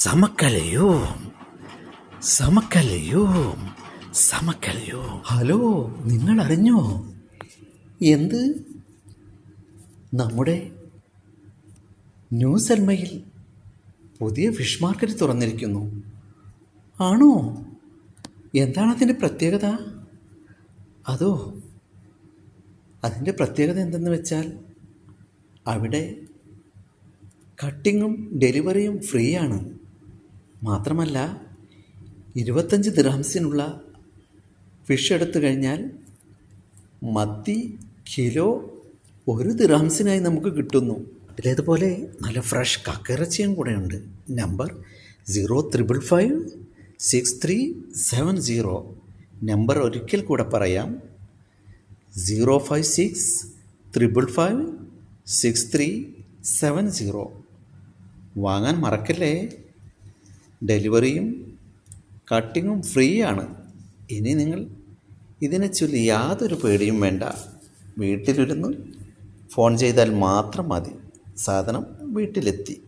സമക്കലയോ? സമക്കലയോ? സമക്കലയോ? Hello നിങ്ങൾ അറിഞ്ഞോ എന്ത്? നമ്മുടെ ന്യൂ സൽമയിൽ പുതിയ ഫിഷ് മാർക്കറ്റ് തുറന്നിരിക്കുന്നു. ആണോ? എന്താണ് അതിന്റെ പ്രത്യേകത? അതോ അതിന്റെ പ്രത്യേകത എന്തെന്ന് വെച്ചാൽ അവിടെ കട്ടിങ്ങും ഡെലിവറിയും ഫ്രീ ആണ്. മാത്രമല്ല ഇരുപത്തഞ്ച് ദിർഹംസിനുള്ള ഫിഷ് എടുത്തു കഴിഞ്ഞാൽ മത്തി കിലോ ഒരു ദിർഹംസിനായി നമുക്ക് കിട്ടുന്നു. ഇതിലേതുപോലെ നല്ല ഫ്രഷ് കക്കിറച്ചിയും കൂടെയുണ്ട്. Number zero triple five six three seven zero number ഒരിക്കൽ കൂടെ പറയാം. Zero five six triple five six three seven zero വാങ്ങാൻ മറക്കല്ലേ? ഡെലിവറിയും കട്ടിങ്ങും ഫ്രീ ആണ് ഇനി നിങ്ങൾ ഇതിനെ ചൊല്ലി യാതൊരു പേടിയും വേണ്ട. വീട്ടിലിരുന്ന് ഫോൺ ചെയ്താൽ മാത്രം മതി. സാധനം വീട്ടിലെത്തി.